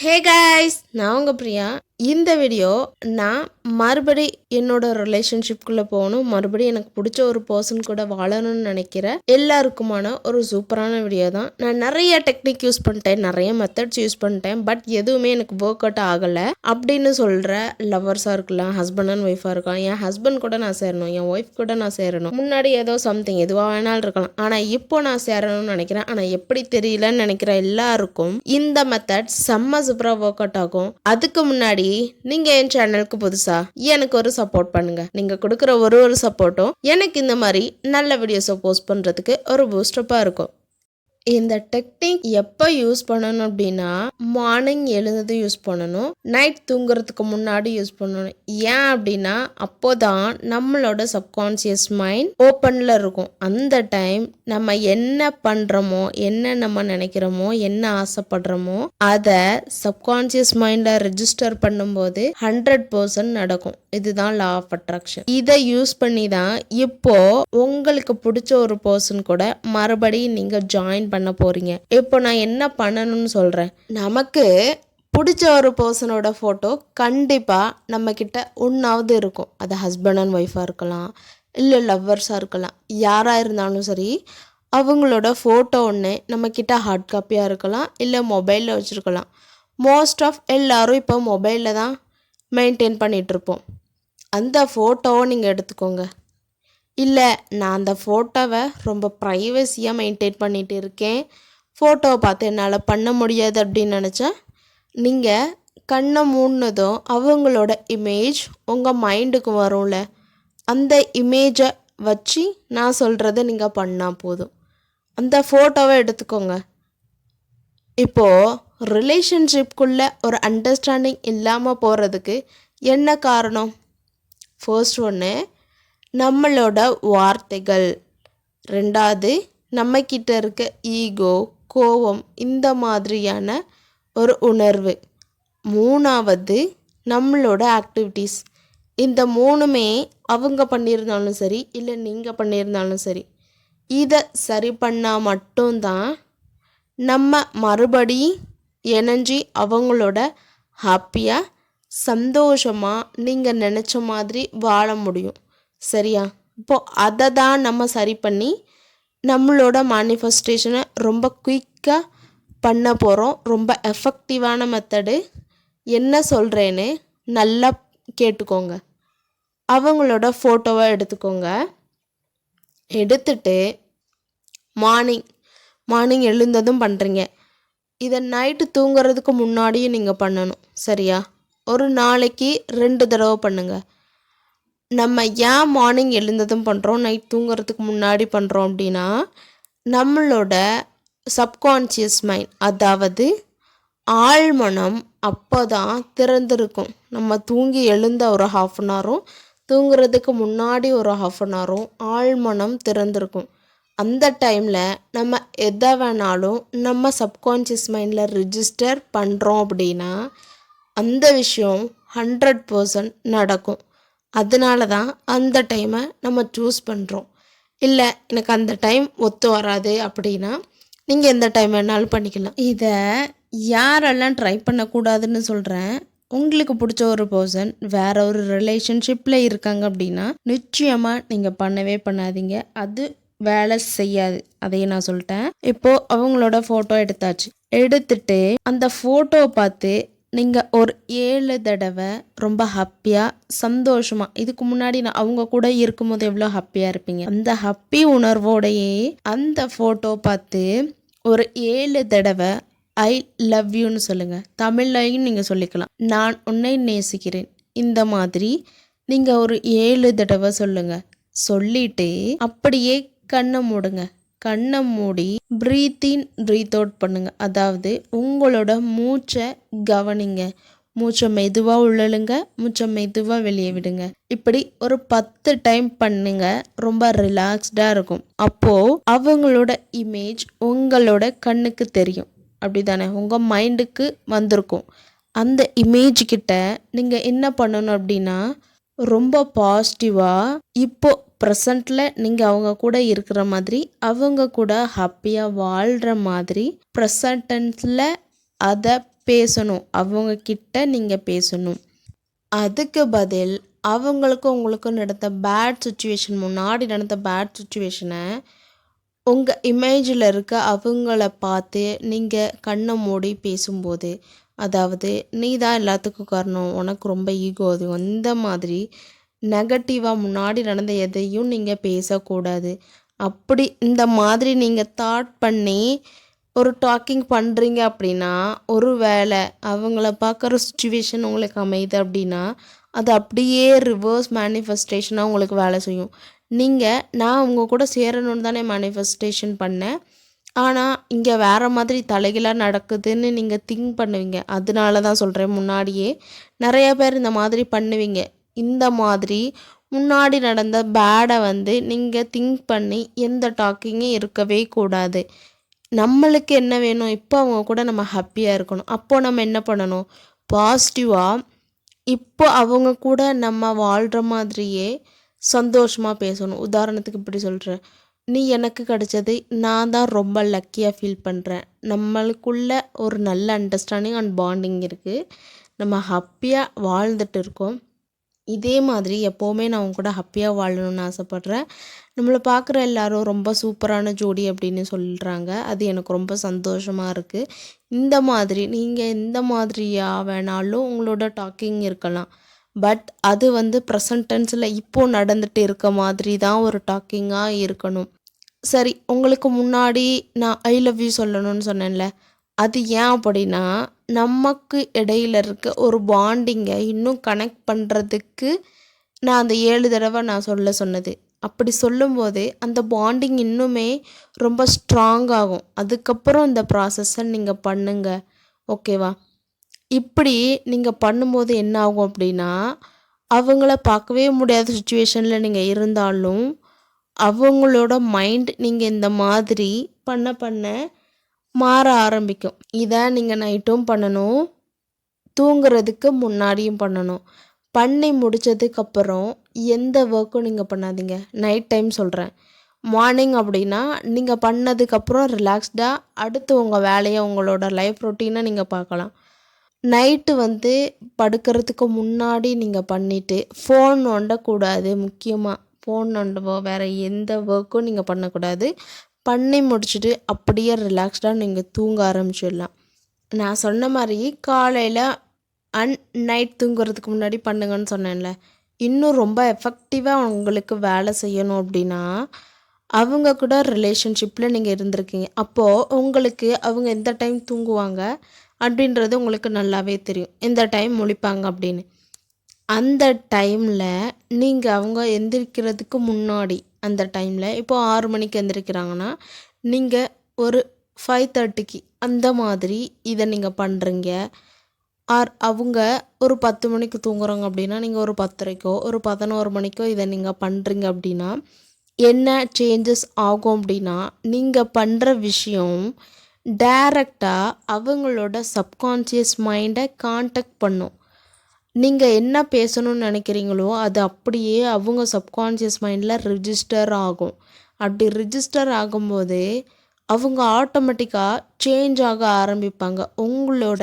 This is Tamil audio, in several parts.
ஹே காய்ஸ் நான் உங்கள் பிரியா. இந்த வீடியோ நான் மறுபடி என்னோட ரிலேஷன்ஷிப்குள்ளே போகணும். மறுபடி எனக்கு பிடிச்ச ஒரு பர்சன் கூட வாழணும்னு நினைக்கிற எல்லாருக்குமான ஒரு சூப்பரான வீடியோ தான். நான் நிறைய டெக்னிக் யூஸ் பண்ணிட்டேன். நிறைய மெத்தட்ஸ் யூஸ் பண்ணிட்டேன். பட் எதுவுமே எனக்கு ஒர்க் அவுட் ஆகலை. அப்படின்னு சொல்கிற லவர்ஸாக இருக்கலாம் ஹஸ்பண்ட் அண்ட் ஒய்ஃபாக இருக்கலாம். என் ஹஸ்பண்ட் கூட நான் சேரணும். என் ஒய்ஃப் கூட நான் சேரணும். முன்னாடி ஏதோ சம்திங் எதுவாக வேணாலும் இருக்கலாம். ஆனால் இப்போ நான் சேரணும்னு நினைக்கிறேன். ஆனால் எப்படி தெரியலன்னு நினைக்கிற எல்லாருக்கும் இந்த மெத்தட் செம்ம சூப்பராக ஒர்க் அவுட் ஆகும். அதுக்கு முன்னாடி நீங்க என் சேனலுக்கு புதுசா எனக்கு ஒரு சப்போர்ட் பண்ணுங்க. நீங்க கொடுக்குற ஒரு ஒரு சப்போர்ட்டும் எனக்கு இந்த மாதிரி நல்ல வீடியோஸை போஸ்ட் பண்றதுக்கு ஒரு பூஸ்டப்பா இருக்கும். இந்த டெக்னிக் எப்போ யூஸ் பண்ணணும் அப்படின்னா மார்னிங் எழுந்ததும் யூஸ் பண்ணணும் நைட் தூங்குறதுக்கு முன்னாடி யூஸ் பண்ணணும். ஏன் அப்படின்னா அப்போதான் நம்மளோட சப்கான்சியஸ் மைண்ட் ஓப்பனில் இருக்கும். அந்த டைம் நம்ம என்ன பண்ணுறோமோ என்ன நம்ம நினைக்கிறோமோ என்ன ஆசைப்படுறோமோ அதை சப்கான்சியஸ் மைண்டில் ரெஜிஸ்டர் பண்ணும்போது ஹண்ட்ரட் பர்சன்ட் நடக்கும். இதுதான் லா ஆஃப் அட்ராக்ஷன் இதை யூஸ் பண்ணி தான் இப்போ உங்களுக்கு பிடிச்ச ஒரு பர்சன் கூட மறுபடியும் நீங்கள் ஜாயின் பண்ண போறீங்க. இப்போ நான் என்ன பண்ணணும்னு சொல்கிறேன் நமக்கு பிடிச்ச ஒரு பர்சனோட ஃபோட்டோ கண்டிப்பாக நம்மக்கிட்ட ஒன்றாவது இருக்கும். அது ஹஸ்பண்ட் அண்ட் ஒய்ஃபாக இருக்கலாம் இல்லை லவ்வர்ஸாக இருக்கலாம். யாராக இருந்தாலும் சரி அவங்களோட ஃபோட்டோ ஒன்று நம்மக்கிட்ட ஹார்ட் காப்பியாக இருக்கலாம் இல்லை மொபைலில் வச்சுருக்கலாம். மோஸ்ட் ஆஃப் எல்லோரும் இப்போ மொபைலில் தான் மெயின்டைன் பண்ணிகிட்ருப்போம் அந்த ஃபோட்டோவை நீங்கள் எடுத்துக்கோங்க. இல்லை நான் அந்த ஃபோட்டோவை ரொம்ப ப்ரைவசியாக மெயின்டைன் பண்ணிகிட்டு இருக்கேன். ஃபோட்டோவை பார்த்து என்னால் பண்ண முடியாது அப்படின்னு நினச்சா நீங்கள் கண்ணை மூடினதும் அவங்களோட இமேஜ் உங்கள் மைண்டுக்கு வரும்ல. அந்த இமேஜை வச்சு நான் சொல்கிறத நீங்கள் பண்ணால் போதும். அந்த ஃபோட்டோவை எடுத்துக்கோங்க. இப்போது ரிலேஷன்ஷிப்குள்ளே ஒரு அண்டர்ஸ்டாண்டிங் இல்லாமல் போகிறதுக்கு என்ன காரணம்? ஃபர்ஸ்ட் ஒன்று நம்மளோட வார்த்தைகள். ரெண்டாவது நம்மக்கிட்ட இருக்க ஈகோ கோபம் இந்த மாதிரியான ஒரு உணர்வு. மூணாவது நம்மளோட ஆக்டிவிட்டீஸ் இந்த மூணுமே அவங்க பண்ணியிருந்தாலும் சரி இல்லை நீங்கள் பண்ணியிருந்தாலும் சரி இதை சரி பண்ணால் மட்டும்தான் நம்ம மறுபடி இணைஞ்சி அவங்களோட ஹாப்பியாக சந்தோஷமாக நீங்கள் நினச்ச மாதிரி வாழ முடியும். சரியா? இப்போது அதை தான் நம்ம சரி பண்ணி நம்மளோட மேனிஃபெஸ்டேஷனை ரொம்ப குயிக்காக பண்ண போகிறோம் ரொம்ப எஃபெக்டிவான மெத்தடு என்ன சொல்கிறேன்னு நல்லா கேட்டுக்கோங்க. அவங்களோட ஃபோட்டோவை எடுத்துக்கோங்க. எடுத்துட்டு மார்னிங் மார்னிங் எழுந்ததும் பண்ணுறீங்க இதை நைட்டு தூங்குறதுக்கு முன்னாடியும் நீங்கள் பண்ணணும். சரியா? ஒரு நாளைக்கு ரெண்டு தடவை பண்ணுங்கள் நம்ம ஏன் மார்னிங் எழுந்ததும் பண்ணுறோம் நைட் தூங்குறதுக்கு முன்னாடி பண்ணுறோம் அப்படின்னா நம்மளோட சப்கான்ஷியஸ் மைண்ட் அதாவது ஆழ்மனம் அப்போ தான் திறந்திருக்கும். நம்ம தூங்கி எழுந்த ஒரு ஹாஃப் அன் ஹவரும் தூங்குறதுக்கு முன்னாடி ஒரு ஹாஃப் அன் ஹவரும் ஆழ்மனம் திறந்திருக்கும். அந்த டைமில் நம்ம எதை வேணாலும் நம்ம சப்கான்ஷியஸ் மைண்டில் ரிஜிஸ்டர் பண்ணுறோம் அப்படின்னா அந்த விஷயம் ஹண்ட்ரட் பர்சன்ட் நடக்கும். அதனால தான் அந்த டைமை நம்ம சூஸ் பண்ணுறோம் இல்லை எனக்கு அந்த டைம் ஒத்து வராது அப்படின்னா நீங்கள் எந்த டைம் வேணாலும் பண்ணிக்கலாம். இதை யாரெல்லாம் ட்ரை பண்ணக்கூடாதுன்னு சொல்கிறேன் உங்களுக்கு பிடிச்ச ஒரு பர்சன் வேற ஒரு ரிலேஷன்ஷிப்பில் இருக்காங்க அப்படின்னா நிச்சயமாக நீங்கள் பண்ணவே பண்ணாதீங்க. அது வேலை செய்யாது. அதையும் நான் சொல்லிட்டேன். இப்போது அவங்களோட ஃபோட்டோ எடுத்தாச்சு. எடுத்துட்டு அந்த ஃபோட்டோவை பார்த்து நீங்கள் ஒரு ஏழு தடவை ரொம்ப ஹாப்பியாக சந்தோஷமாக இதுக்கு முன்னாடி நான் அவங்க கூட இருக்கும்போது எவ்வளோ ஹாப்பியாக இருப்பீங்க? அந்த ஹாப்பி உணர்வோடையே அந்த ஃபோட்டோ பார்த்து ஒரு ஏழு தடவை ஐ லவ் யூன்னு சொல்லுங்கள் தமிழ்லையும் நீங்கள் சொல்லிக்கலாம். நான் உன்னை நேசிக்கிறேன். இந்த மாதிரி நீங்கள் ஒரு ஏழு தடவை சொல்லுங்கள் சொல்லிட்டு அப்படியே கண்ணை மூடுங்க. கண்ணை மூடி ப்ரீத் இன் ப்ரீத் அவுட் பண்ணுங்கள் அதாவது உங்களோட மூச்சை கவனிங்க. மூச்சை மெதுவாக உள்ளழுங்க மூச்சை மெதுவாக வெளியே விடுங்க. இப்படி ஒரு பத்து டைம் பண்ணுங்க. ரொம்ப ரிலாக்ஸ்டாக இருக்கும். அப்போது அவங்களோட இமேஜ் உங்களோட கண்ணுக்கு தெரியும். அப்படி தானே உங்கள் மைண்டுக்கு வந்திருக்கும். அந்த இமேஜ் கிட்ட நீங்கள் என்ன பண்ணணும் அப்படின்னா ரொம்ப பாசிட்டிவாக இப்போ ப்ரெசண்ட்டில் நீங்கள் அவங்க கூட இருக்கிற மாதிரி அவங்க கூட ஹாப்பியாக வாழ்கிற மாதிரி ப்ரெசண்டன்ஸில் அதை பேசணும். அவங்க கிட்ட நீங்கள் பேசணும். அதுக்கு பதில் அவங்களுக்கும் உங்களுக்கும் நடந்த பேட் சுச்சுவேஷன் முன்னாடி நடந்த பேட் சுச்சுவேஷனை உங்கள் இமேஜில் இருக்க அவங்கள பார்த்து நீங்கள் கண்ணை மூடி பேசும்போது அதாவது நீ தான் எல்லாத்துக்கும் காரணம் உனக்கு ரொம்ப ஈகோ அது அந்த மாதிரி நெகட்டிவாக முன்னாடி நடந்த எதையும் நீங்கள் பேசக்கூடாது. அப்படி இந்த மாதிரி நீங்கள் தாட் பண்ணி ஒரு டாக்கிங் பண்ணுறீங்க அப்படின்னா ஒரு வேளை அவங்கள பார்க்குற சுச்சுவேஷன் உங்களுக்கு அமையுது அப்படின்னா அது அப்படியே ரிவர்ஸ் மேனிஃபெஸ்டேஷனாக உங்களுக்கு வேலை செய்யும். நீங்கள் நான் அவங்க கூட சேரணும்னு தானே மேனிஃபெஸ்டேஷன் பண்ணேன். ஆனால் இங்கே வேறு மாதிரி தலைகளாக நடக்குதுன்னு நீங்கள் திங்க் பண்ணுவீங்க. அதனால தான் சொல்கிறேன் முன்னாடியே நிறைய பேர் இந்த மாதிரி பண்ணுவீங்க. இந்த மாதிரி முன்னாடி நடந்த பேடை வந்து நீங்கள் திங்க் பண்ணி எந்த டாக்கிங்கும் இருக்கவே கூடாது. நம்மளுக்கு என்ன வேணும்? இப்போ அவங்க கூட நம்ம ஹாப்பியாக இருக்கணும். அப்போது நம்ம என்ன பண்ணணும்? பாசிட்டிவாக இப்போ அவங்க கூட நம்ம வாழ்கிற மாதிரியே சந்தோஷமாக பேசணும். உதாரணத்துக்கு இப்படி சொல்கிறேன் நீ எனக்கு கிடைச்சது நான் தான் ரொம்ப லக்கியாக ஃபீல் பண்ணுறேன் நம்மளுக்குள்ள ஒரு நல்ல அண்டர்ஸ்டாண்டிங் அண்ட் பாண்டிங் இருக்குது நம்ம ஹாப்பியாக வாழ்ந்துட்டு இருக்கோம். இதே மாதிரி எப்போவுமே நான் அவங்க கூட ஹாப்பியாக வாழணும்னு ஆசைப்பட்றேன். நம்மளை பார்க்குற எல்லாரும் ரொம்ப சூப்பரான ஜோடி அப்படின்னு சொல்கிறாங்க அது எனக்கு ரொம்ப சந்தோஷமாக இருக்குது இந்த மாதிரி நீங்கள் எந்த மாதிரியாக வேணாலும் உங்களோட டாக்கிங் இருக்கலாம். பட் அது வந்து ப்ரெசன்ட் டென்ஸில் இப்போது நடந்துட்டு இருக்க மாதிரி தான் ஒரு டாக்கிங்காக இருக்கணும். சரி உங்களுக்கு முன்னாடி நான் ஐ லவ் யூ சொல்லணும்னு சொன்னேன்ல. அது ஏன் அப்படின்னா நமக்கு இடையில இருக்க ஒரு பாண்டிங்கை இன்னும் கனெக்ட் பண்ணுறதுக்கு நான் அந்த ஏழு தடவை நான் சொல்ல சொன்னது. அப்படி சொல்லும்போது அந்த பாண்டிங் இன்னுமே ரொம்ப ஸ்ட்ராங் ஆகும். அதுக்கப்புறம் இந்த ப்ராசஸை நீங்கள் பண்ணுங்க. ஓகேவா இப்படி நீங்கள் பண்ணும்போது என்ன ஆகும் அப்படின்னா அவங்கள பார்க்கவே முடியாத சுச்சுவேஷனில் நீங்கள் இருந்தாலும் அவங்களோட மைண்ட் நீங்கள் இந்த மாதிரி பண்ண பண்ண மாற ஆரம்பிக்கும். இதை நீங்கள் நைட்டும் பண்ணணும். தூங்குறதுக்கு முன்னாடியும் பண்ணணும். பண்ணி முடித்ததுக்கப்புறம் எந்த ஒர்க்கும் நீங்கள் பண்ணாதீங்க. நைட் டைம் சொல்கிறேன் மார்னிங் அப்படின்னா நீங்கள் பண்ணதுக்கப்புறம் ரிலாக்ஸ்டாக அடுத்து உங்கள் வேலையை உங்களோட லைஃப் ரொட்டீனை நீங்கள் பார்க்கலாம். நைட்டு வந்து படுக்கிறதுக்கு முன்னாடி நீங்கள் பண்ணிவிட்டு ஃபோன் நோண்டக்கூடாது முக்கியமாக ஃபோன் நோண்டவோ வேறு எந்த ஒர்க்கும் நீங்கள் பண்ணக்கூடாது. பண்ணி முடிச்சுட்டு அப்படியே ரிலாக்ஸ்டாக நீங்கள் தூங்க ஆரம்பிச்சிடலாம். நான் சொன்ன மாதிரி காலையில் அன் நைட் தூங்குறதுக்கு முன்னாடி பண்ணுங்கன்னு சொன்னேன்ல. இன்னும் ரொம்ப எஃபெக்டிவாக உங்களுக்கு வேலை செய்யணும் அப்படின்னா அவங்க கூட ரிலேஷன்ஷிப்பில் நீங்கள் இருந்திருக்கீங்க. அப்போது உங்களுக்கு அவங்க எந்த டைம் தூங்குவாங்க அப்படின்றது உங்களுக்கு நல்லாவே தெரியும். எந்த டைம் முழிப்பாங்க அப்படின்னு. அந்த டைமில் நீங்கள் அவங்க எந்திரிக்கிறதுக்கு முன்னாடி அந்த டைமில் இப்போது ஆறு மணிக்கு எழுந்திரிக்கிறாங்கன்னா நீங்கள் ஒரு ஃபைவ் தேர்ட்டிக்கு அந்த மாதிரி இதை நீங்கள் பண்ணுறீங்க ஆர் அவங்க ஒரு பத்து மணிக்கு தூங்குறாங்க அப்படின்னா நீங்கள் ஒரு பத்தரைக்கோ ஒரு பதினோரு மணிக்கோ இதை நீங்கள் பண்ணுறீங்க அப்படின்னா என்ன சேஞ்சஸ் ஆகும் அப்படின்னா நீங்கள் பண்ணுற விஷயம் டைரக்டாக அவங்களோட சப்கான்ஷியஸ் மைண்டை காண்டக்ட் பண்ணும். நீங்கள் என்ன பேசணும்னு நினைக்கிறீங்களோ அது அப்படியே அவங்க சப்கான்ஷியஸ் மைண்டில் ரிஜிஸ்டர் ஆகும். அப்படி ரிஜிஸ்டர் ஆகும்போது அவங்க ஆட்டோமேட்டிக்காக சேஞ்ச் ஆக ஆரம்பிப்பாங்க. உங்களோட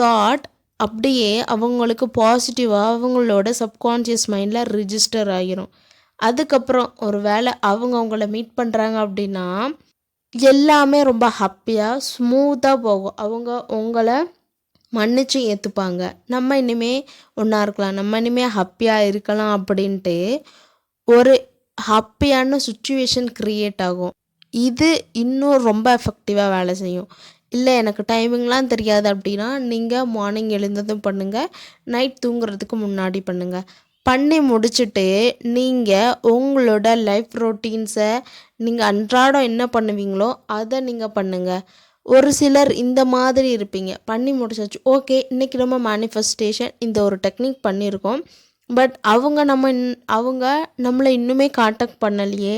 தாட் அப்படியே அவங்களுக்கு பாசிட்டிவாக அவங்களோட சப்கான்ஷியஸ் மைண்டில் ரிஜிஸ்டர் ஆகிரும் அதுக்கப்புறம் ஒரு வேளை அவங்க அவங்கள மீட் பண்ணுறாங்க அப்படின்னா எல்லாமே ரொம்ப ஹாப்பியாக ஸ்மூத்தாக போகும். அவங்க உங்களை மன்னிச்சு ஏற்றுப்பாங்க நம்ம இனிமே ஒன்றா இருக்கலாம். நம்ம இனிமே ஹாப்பியாக இருக்கலாம் அப்படின்ட்டு ஒரு ஹாப்பியான சுச்சுவேஷன் க்ரியேட் ஆகும். இது இன்னும் ரொம்ப எஃபெக்டிவாக வேலை செய்யும். இல்லை எனக்கு டைமிங்லாம் தெரியாது அப்படின்னா நீங்கள் மார்னிங் எழுந்ததும் பண்ணுங்கள் நைட் தூங்குறதுக்கு முன்னாடி பண்ணுங்கள் பண்ணி முடிச்சுட்டு நீங்கள் உங்களோட லைஃப் ரொட்டீன்ஸை நீங்கள் அன்றாடம் என்ன பண்ணுவீங்களோ அதை நீங்கள் பண்ணுங்கள் ஒரு சிலர் இந்த மாதிரி இருப்பீங்க. பண்ணி முடிச்சாச்சு. ஓகே இன்றைக்கி நம்ம மேனிஃபெஸ்டேஷன் இந்த ஒரு டெக்னிக் பண்ணியிருக்கோம். பட் அவங்க நம்ம இன் அவங்க நம்மளை இன்னுமே காண்டாக்ட் பண்ணலையே.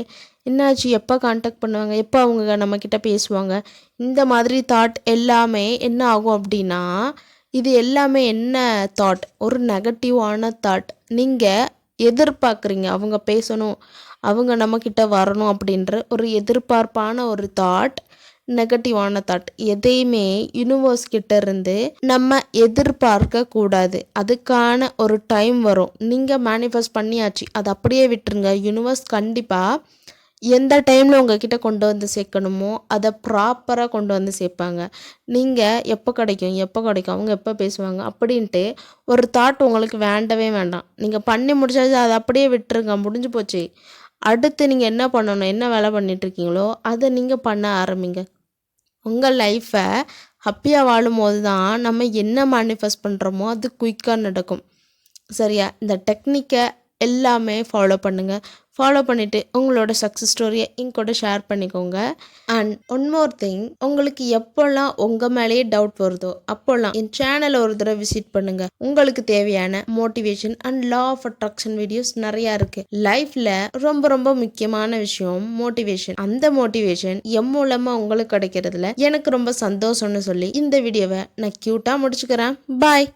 என்னாச்சு? எப்போ காண்டாக்ட் பண்ணுவாங்க? எப்போ அவங்க நம்மக்கிட்ட பேசுவாங்க? இந்த மாதிரி தாட் எல்லாமே என்ன ஆகும் அப்படின்னா இது எல்லாமே என்ன தாட் ஒரு நெகட்டிவான தாட் நீங்கள் எதிர்பார்க்குறீங்க. அவங்க பேசணும். அவங்க நம்மக்கிட்ட வரணும் அப்படின்ற ஒரு எதிர்பார்ப்பான ஒரு தாட் நெகட்டிவான தாட் எதையுமே யூனிவர்ஸ் கிட்ட இருந்து நம்ம எதிர்பார்க்க கூடாது. அதுக்கான ஒரு டைம் வரும். நீங்கள் மேனிஃபெஸ்ட் பண்ணியாச்சு. அதை அப்படியே விட்டுருங்க. யூனிவர்ஸ் கண்டிப்பாக எந்த டைமில் உங்ககிட்ட கொண்டு வந்து சேர்க்கணுமோ அதை ப்ராப்பராக கொண்டு வந்து சேர்ப்பாங்க. நீங்கள் எப்போ கிடைக்கும்? எப்போ கிடைக்கும்? அவங்க எப்போ பேசுவாங்க? அப்படின்ட்டு ஒரு தாட் உங்களுக்கு வேண்டவே வேண்டாம். நீங்கள் பண்ணி முடிச்சாச்சு அதை அப்படியே விட்டுருங்க. முடிஞ்சு போச்சு. அடுத்து நீங்கள் என்ன பண்ணணும்? என்ன வேலை பண்ணிட்டு இருக்கீங்களோ அதை நீங்கள் பண்ண ஆரம்பிங்க. உங்கள் லைஃப்பை ஹாப்பியாக வாழும்போது தான் நம்ம என்ன மேனிஃபெஸ்ட் பண்ணுறோமோ அது குயிக்காக நடக்கும். சரியா? இந்த டெக்னிக்கை எல்லாமே ஃபாலோ பண்ணுங்கள் ஃபாலோ பண்ணிவிட்டு உங்களோட சக்ஸஸ் ஸ்டோரியை இங்கூட ஷேர் பண்ணிக்கோங்க. அண்ட் ஒன் மோர் திங் உங்களுக்கு எப்போல்லாம் உங்கள் மேலேயே டவுட் வருதோ அப்போல்லாம் என் சேனலை ஒரு தடவை விசிட் பண்ணுங்கள் உங்களுக்கு தேவையான motivation and law of attraction videos நிறையா இருக்குது லைஃப்பில் ரொம்ப ரொம்ப முக்கியமான விஷயம் மோட்டிவேஷன் அந்த மோட்டிவேஷன் எம் மூலமாக உங்களுக்கு கிடைக்கிறதுல எனக்கு ரொம்ப சந்தோஷம்னு சொல்லி இந்த வீடியோவை நான் க்யூட்டாக முடிச்சுக்கிறேன். பாய்